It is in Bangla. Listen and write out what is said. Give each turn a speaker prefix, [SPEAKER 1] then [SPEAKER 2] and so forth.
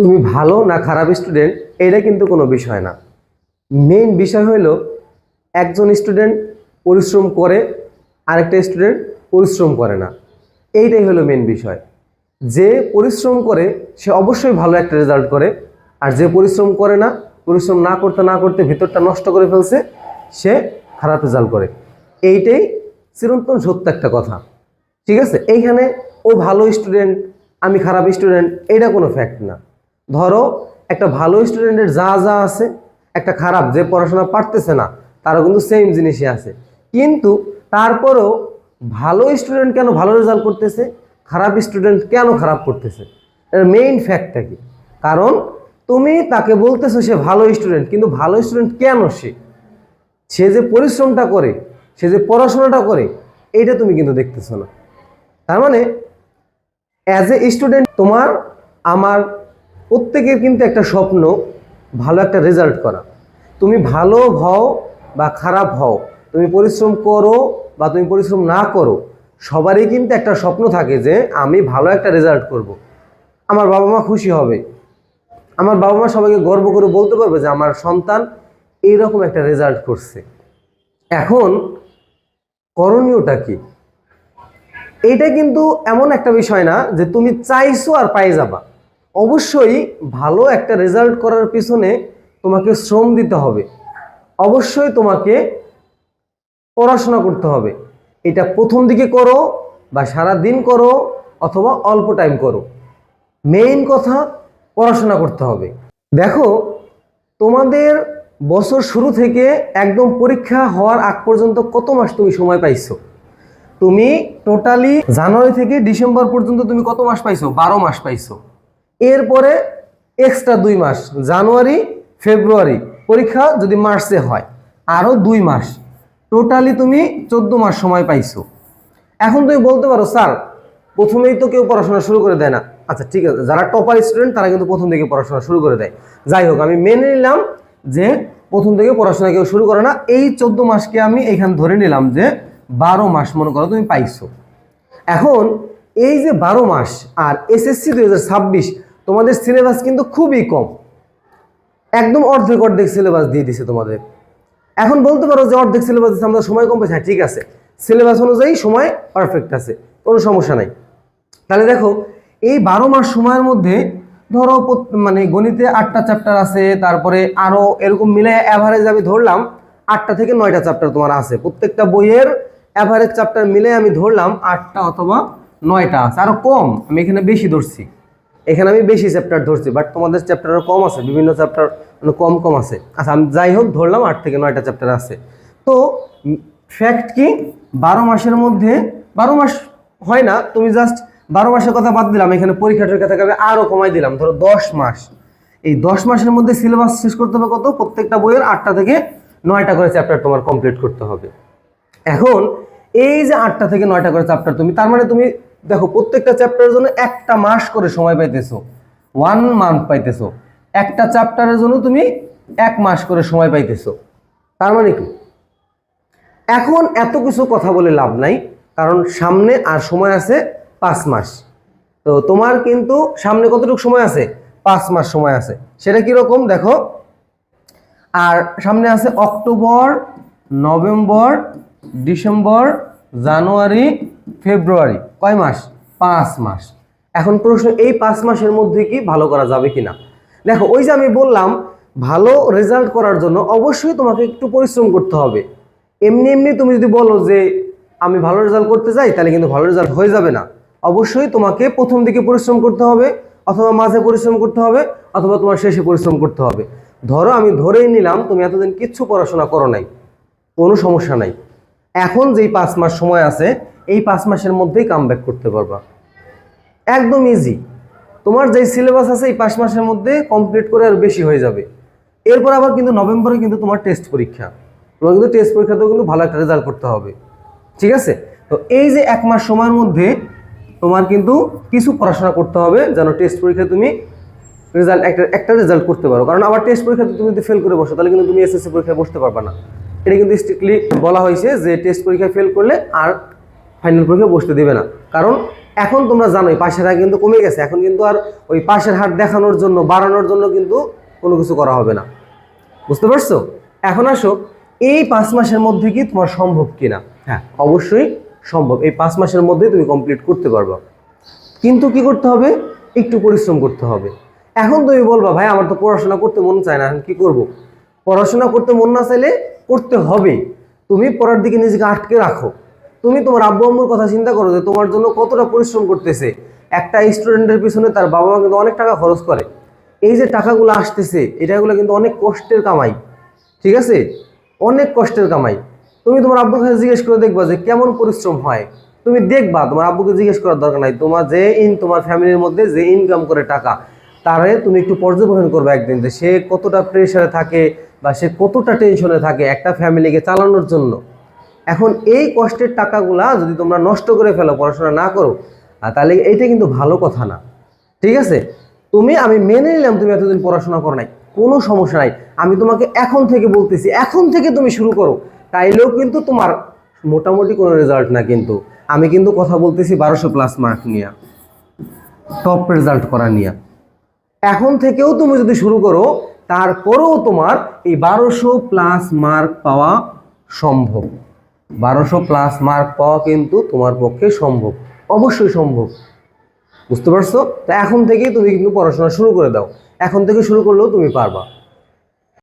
[SPEAKER 1] তুমি ভালো না খারাপ স্টুডেন্ট এটা কিন্তু কোনো বিষয় না। মেইন বিষয় হলো, একজন স্টুডেন্ট পরিশ্রম করে, আরেকটা স্টুডেন্ট পরিশ্রম করে না। এইটাই হলো মেইন বিষয়। যে পরিশ্রম করে, সে অবশ্যই ভালো একটা রেজাল্ট করে। আর যে পরিশ্রম করে না, পরিশ্রম না করতে না করতে ভিতরটা নষ্ট করে ফেলছে, সে খারাপ রেজাল্ট করে। এইটাই চিরন্তন সত্য একটা কথা। ঠিক আছে? এইখানে, ও ভালো স্টুডেন্ট আমি খারাপ স্টুডেন্ট এটা কোনো ফ্যাক্ট না। ধরো, একটা ভালো স্টুডেন্টের যা যা আছে, একটা খারাপ যে পড়াশোনা পারতেছে না, তারও কিন্তু সেম জিনিসই আছে। কিন্তু তারপরেও ভালো স্টুডেন্ট কেন ভালো রেজাল্ট করতেছে? খারাপ স্টুডেন্ট কেন খারাপ করতেছে? এর মেইন ফ্যাক্টটা কি? কারণ তুমি তাকে বলতেছো সে ভালো স্টুডেন্ট কিন্তু ভালো স্টুডেন্ট কেন সে? সে যে পরিশ্রমটা করে, সে যে পড়াশোনাটা করে এইটা তুমি কিন্তু দেখতেছো না। তার মানে অ্যাজ এ স্টুডেন্ট তোমার, আমার প্রত্যেকের কিন্তু একটা স্বপ্ন ভালো একটা রেজাল্ট করা। তুমি ভালো হও বা খারাপ হও, তুমি পরিশ্রম করো বা তুমি পরিশ্রম না করো, সবারই কিন্তু একটা স্বপ্ন থাকে যে আমি ভালো একটা রেজাল্ট করব। আমার বাবা মা খুশি হবে। আমার বাবা মা সবাইকে গর্ব করে বলতে পারবে যে আমার সন্তান এইরকম একটা রেজাল্ট করছে। এখন করণীয়টা কি? এটা কিন্তু এমন একটা বিষয় না যে তুমি চাইছো আর পাই যাবা। অবশ্যই ভালো একটা রেজাল্ট করার পিছনে তোমাকে শ্রম দিতে হবে। অবশ্যই তোমাকে পড়াশোনা করতে হবে। এটা প্রথম দিকে করো বা সারা দিন করো অথবা অল্প টাইম করো। মেইন কথা, পড়াশোনা করতে হবে। দেখো, তোমাদের বছর শুরু থেকে একদম পরীক্ষা হওয়ার আগ পর্যন্ত কত মাস তুমি সময় পাইছো? তুমি টোটালি জানুয়ারি থেকে ডিসেম্বর পর্যন্ত তুমি কত মাস পাইছো? বারো মাস পাইছো। এরপরে এক্সট্রা দুই মাস, জানুয়ারি, ফেব্রুয়ারি, পরীক্ষা যদি মার্চে হয় আরও দুই মাস। টোটালি তুমি চোদ্দ মাস সময় পাইছো। এখন তুমি বলতে পারো, স্যার, প্রথমেই তো কেউ পড়াশোনা শুরু করে দেয় না। আচ্ছা ঠিক আছে, যারা টপার স্টুডেন্ট তারা কিন্তু প্রথম থেকে পড়াশোনা শুরু করে দেয়। যাই হোক, আমি মেনে নিলাম যে প্রথম থেকে পড়াশোনা কেউ শুরু করে না। এই চোদ্দ মাসকে আমি এখানে ধরে নিলাম যে বারো মাস মনে করো তুমি পাইছো। এখন এই যে বারো মাস আর এসএসসি দু হাজার ছাব্বিশ তোমাদের সিলেবাস কিন্তু খুবই কম। একদম অর্ধেক অর্ধেক সিলেবাস দিয়ে দিছে তোমাদের। এখন বলতে পারো যে অর্ধেক সিলেবাস দিচ্ছে আমাদের সময় কম পেয়েছে হ্যাঁ ঠিক আছে। সিলেবাস অনুযায়ী সময় পারফেক্ট আছে, কোনো সমস্যা নাই। তাহলে দেখো, এই বারো মাস সময়ের মধ্যে ধরো মানে গণিতে আটটা চ্যাপ্টার আছে, তারপরে আরও এরকম মিলে অ্যাভারেজ আমি ধরলাম, আটটা থেকে নয়টা চ্যাপ্টার তোমার আছে। প্রত্যেকটা বইয়ের অ্যাভারেজ চ্যাপ্টার মিলে আমি ধরলাম আটটা অথবা নয়টা আছে। আরও কম, আমি এখানে বেশি ধরছি। এখানে আমি বেশি চ্যাপ্টার ধরছি বাট তোমাদের চ্যাপ্টারও কম আছে, বিভিন্ন চ্যাপ্টার মানে কম কম আছে। আচ্ছা আমি যাই হোক, ধরলাম আট থেকে নয়টা চ্যাপ্টার আছে। তো ফ্যাক্ট কি? বারো মাসের মধ্যে, বারো মাস হয় না, তুমি জাস্ট বারো মাসের কথা বাদ দিলাম, এখানে পরীক্ষা টরীক্ষা থেকে আমি আরও কমাই দিলাম, ধরো দশ মাস। এই দশ মাসের মধ্যে সিলেবাস শেষ করতে হবে কত? প্রত্যেকটা বইয়ের আটটা থেকে নয়টা করে চ্যাপ্টার তোমার কমপ্লিট করতে হবে। এখন, এই যে আটটা থেকে নয়টা করে চ্যাপ্টার তুমি, তার মানে তুমি দেখো, প্রত্যেকটা চ্যাপ্টারের জন্য একটা মাস করে সময় পাইতেছো। One month পাইতেছো। একটা চ্যাপ্টারের জন্য তুমি এক মাস করে সময় পাইতেছো। তার মানে কি? এখন এত কিছু কথা বলে লাভ নাই, কারণ সামনে আর সময় আছে পাঁচ মাস। তো তোমার কিন্তু সামনে কতটুকু সময় আছে? পাঁচ মাস সময় আছে। সেটা কীরকম? দেখো, আর সামনে আছে October, November, December, January February, কয় মাস? পাঁচ মাস। এখন প্রশ্ন, এই পাঁচ মাসের মধ্যে কি ভালো করা যাবে কিনা? দেখো, ওই যে আমি বললাম, ভালো রেজাল্ট করার জন্য অবশ্যই তোমাকে একটু পরিশ্রম করতে হবে। এমনি এমনি তুমি যদি বলো যে, আমি ভালো রেজাল্ট করতে চাই, তাহলে কিন্তু ভালো রেজাল্ট হয়ে যাবে না। অবশ্যই তোমাকে প্রথম দিকে পরিশ্রম করতে হবে, অথবা মাঝে পরিশ্রম করতে হবে, অথবা তোমার শেষে পরিশ্রম করতে হবে। ধরো, আমি ধরেই নিলাম, তুমি এতদিন কিচ্ছু পড়াশোনা করো নাই, কোনো সমস্যা নাই। এখন যেই পাঁচ মাস সময় আছে এই পাঁচ মাসের মধ্যেই কাম করতে পারবা। একদম ইজি তোমার যেই সিলেবাস আছে এই পাঁচ মাসের মধ্যে কমপ্লিট করে আর বেশি হয়ে যাবে। এরপর আবার কিন্তু নভেম্বরে কিন্তু তোমার টেস্ট পরীক্ষা। তোমার কিন্তু টেস্ট পরীক্ষাতেও কিন্তু ভালো একটা রেজাল্ট করতে হবে। ঠিক আছে? তো এই যে এক মাস সময়ের মধ্যে তোমার কিন্তু কিছু পড়াশোনা করতে হবে যেন টেস্ট পরীক্ষায় তুমি রেজাল্ট একটা একটা রেজাল্ট করতে পারো। কারণ আবার টেস্ট পরীক্ষাতে তুমি যদি ফেল করে বসো, তাহলে কিন্তু তুমি এসএসসি পরীক্ষায় বসতে পারবে না। এটা কিন্তু স্ট্রিক্টলি বলা হয়েছে যে টেস্ট পরীক্ষায় ফেল করলে আর ফাইনাল পরীক্ষায় বসতে দেবে না। কারণ এখন তোমরা জানোই পাশের হার কিন্তু কমে গেছে। এখন কিন্তু আর ওই পাশের হার দেখানোর জন্য বাড়ানোর জন্য কিন্তু কোনো কিছু করা হবে না। বুঝতে পারছ? এখন আসো এই পাঁচ মাসের মধ্যে কি তোমার সম্ভব কিনা? হ্যাঁ। অবশ্যই সম্ভব। এই পাঁচ মাসের মধ্যে তুমি কমপ্লিট করতে পারবা। কিন্তু কি করতে হবে? একটু পরিশ্রম করতে হবে। এখন তুমি বলবা ভাই আমার তো পড়াশোনা করতে মন চায় না এখন কি করব? পড়াশোনা করতে মন না চাইলে করতে হবে তুমি পড়ার দিকে নিজেকে আটকে রাখো। তুমি তোমার আব্বু আম্মুর কথা চিন্তা করো যে তোমার জন্য কতটা পরিশ্রম করতেছে। একটা স্টুডেন্টের পিছনে তার বাবা মা কিন্তু অনেক টাকা খরচ করে। এই যে টাকাগুলো আসতেছে, এটাগুলো কিন্তু অনেক কষ্টের কামাই। ঠিক আছে? অনেক কষ্টের কামাই। তুমি তোমার আব্বুর কাছে জিজ্ঞেস করে দেখবা যে কেমন পরিশ্রম হয়। তুমি দেখবা, তোমার আব্বুকে জিজ্ঞেস করার দরকার নাই। তোমার যে ইন তোমার ফ্যামিলির মধ্যে যে ইনকাম করে টাকা, তারে তুমি একটু পর্যবেক্ষণ করবে একদিন যে সে কতটা প্রেশারে থাকে বা সে কতটা টেনশনে থাকে একটা ফ্যামিলিকে চালানোর জন্য। এখন এই কষ্টের টাকাগুলা যদি তোমরা নষ্ট করে ফেলো, পড়াশোনা না করো তাহলে এইটা কিন্তু ভালো কথা না। ঠিক আছে? তুমি, আমি মেনে নিলাম তুমি এতদিন পড়াশোনা করো নাই, কোনো সমস্যা নাই। আমি তোমাকে এখন থেকে বলতেছি, এখন থেকে তুমি শুরু করো, তাইলেও কিন্তু তোমার মোটামুটি কোনো রেজাল্ট না কিন্তু। আমি কিন্তু কথা বলতেছি বারোশো প্লাস মার্ক নিয়ে টপ রেজাল্ট করা নিয়ে। এখন থেকেও তুমি যদি শুরু করো, তারপরেও তোমার এই বারোশো প্লাস মার্ক পাওয়া সম্ভব। বারোশো প্লাস মার্ক পাওয়া কিন্তু তোমার পক্ষে সম্ভব। অবশ্যই সম্ভব। বুঝতে পারছ? তা এখন থেকেই তুমি কিন্তু পড়াশোনা শুরু করে দাও। এখন থেকে শুরু করলেও তুমি পারবা।